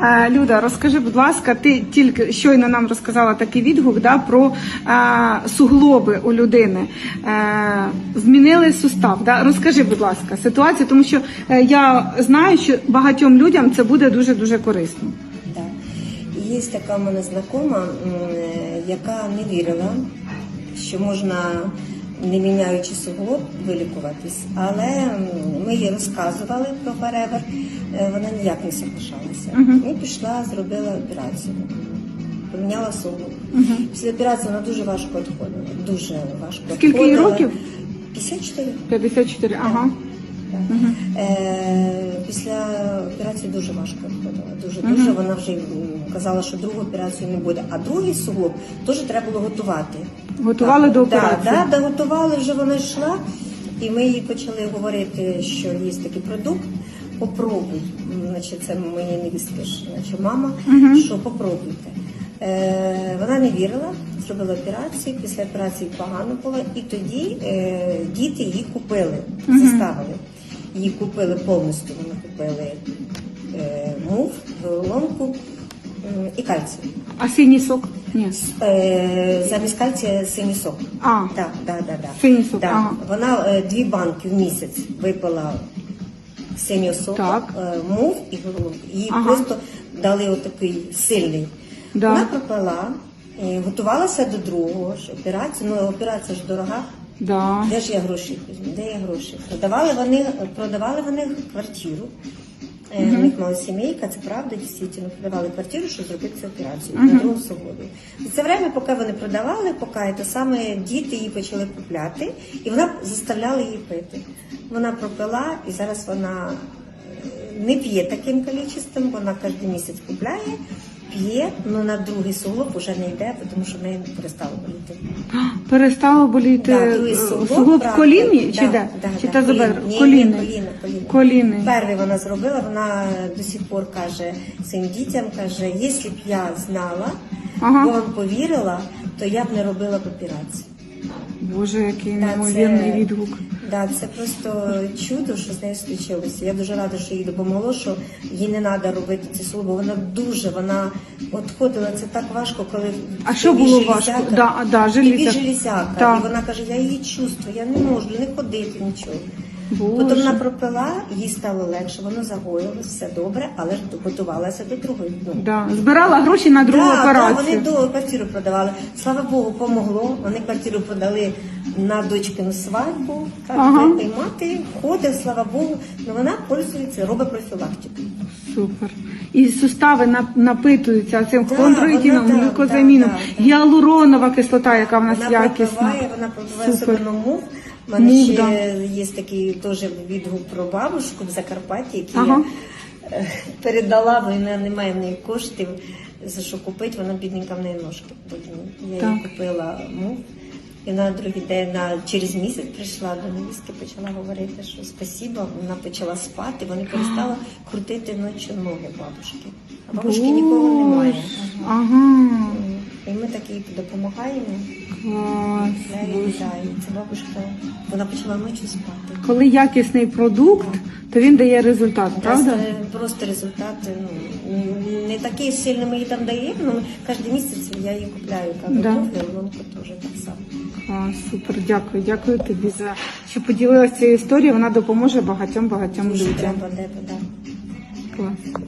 Е, Люда, розкажи, будь ласка, ти тільки щойно нам розказала такий відгук да, про е, суглоби у людини. Е, змінили сустав. Да? Розкажи, будь ласка, ситуацію, тому що я знаю, що багатьом людям це буде дуже дуже корисно. Є така в мене знакома, яка не вірила, що можна, не міняючи суглоб, вилікуватись. Але ми їй розказували про перевер, вона ніяк не соглашалася. І пішла, зробила операцію. Поміняла суглоб. Після операції вона дуже важко відходила. Дуже важко Скільки їй років? 54. 54, ага. Так. Е, після операції дуже важко виходила. Дуже дуже вона вже казала, що другу операцію не буде. А другий суглоб теж треба було готувати. Готували Так, до да, операції. Да, да, готували, вже вона йшла, і ми їй почали говорити, що є такий продукт. Попробуй, значить, це моєї невістки, ж, значить, мама, що попробуйте. Е, вона не вірила, зробила операцію, після операції погано було, і тоді е, діти її купили, заставили. Її купили повністю, вони купили е, мув, головоломку м, і кальцій. А синій сок? Ні. Е, замість кальція синій сок. А. Так, да, да, да. Синій сок, Да. ага. Вона е, дві банки в місяць випила синього соку, Так. е, мув і голову. Їй Ага. просто дали отакий сильний. Да. Вона пропила, е, готувалася до другого ж операції. Ну, операція ж дорога. Да. Де ж я гроші візьму? Де я гроші? Продавали вони, продавали вони квартиру. Е, У них мала сімейка, це правда, дійсно, продавали квартиру, щоб зробити цю операцію на другому суглобі. І це время, поки вони продавали, поки те саме діти її почали купляти, і вона заставляла її пити. Вона пропила, і зараз вона е, не п'є таким кількістю, вона кожен місяць купляє, п'є, але на другий суглоб вже не йде, тому що в неї перестало боліти. Перестало боліти Да, другий е, суглоб, суглоб в правда. коліні чи Да, де? да, чи да, та забер? Ні, ні, Коліни. Коліни. Перший вона зробила, вона до сих пор каже своїм дітям, каже, якщо б я знала, Ага. вам повірила, то я б не робила б операцію. Боже, який Да, неймовірний це- відгук. Да, це просто чудо, що з нею случилося. Я дуже рада, що їй допомогло, що їй не треба робити ці бо Вона дуже, вона от ходила, це так важко, коли А що було железяка, важко? Да, да, в тобі железяка. Да. І вона каже, я її чувствую, я не можу не ходити нічого. Боже. Потім вона пропила, їй стало легше, воно загоїлось, все добре, але ж готувалася до другої. Да. Збирала гроші на другу Да, да, операцію. вони до квартиру продавали. Слава Богу, помогло. Вони квартиру продали на дочкину свадьбу. Так, Ага. мати ходить, слава Богу. Ну вона пользується, робить профілактику. Супер. І сустави напитуються цим Да, хондроїтином, вона, да, глюкозаміном, да, да. гіалуронова кислота, яка в нас Вона якісна. пропиває, вона пропиває Супер. особливо мув. У мене Мув, ще да. є такий теж відгук про бабушку в Закарпатті, який Ага. я е, передала, бо вона немає в неї коштів за що купити, вона бідненька в неї ножки. боліли. Я їй Так. купила мув. І вона другий день на через місяць прийшла до невістки, почала говорити, що спасіба. Вона почала спати, вони перестали крутити ночі ноги бабушки. А бабушки нікого немає. Ага. Ага. І ми так їй допомагаємо. Клас. Це бабушка, вона почала ночі спати. Коли якісний продукт, то він дає результат, правда? Просто, просто результати ну, не такі сильні ми їй там даємо, але кожен місяць я їй купляю Да. каву, теж так само. Клас, супер, дякую, дякую тобі за що поділилася цією історією. Вона допоможе багатьом багатьом людям. Клас.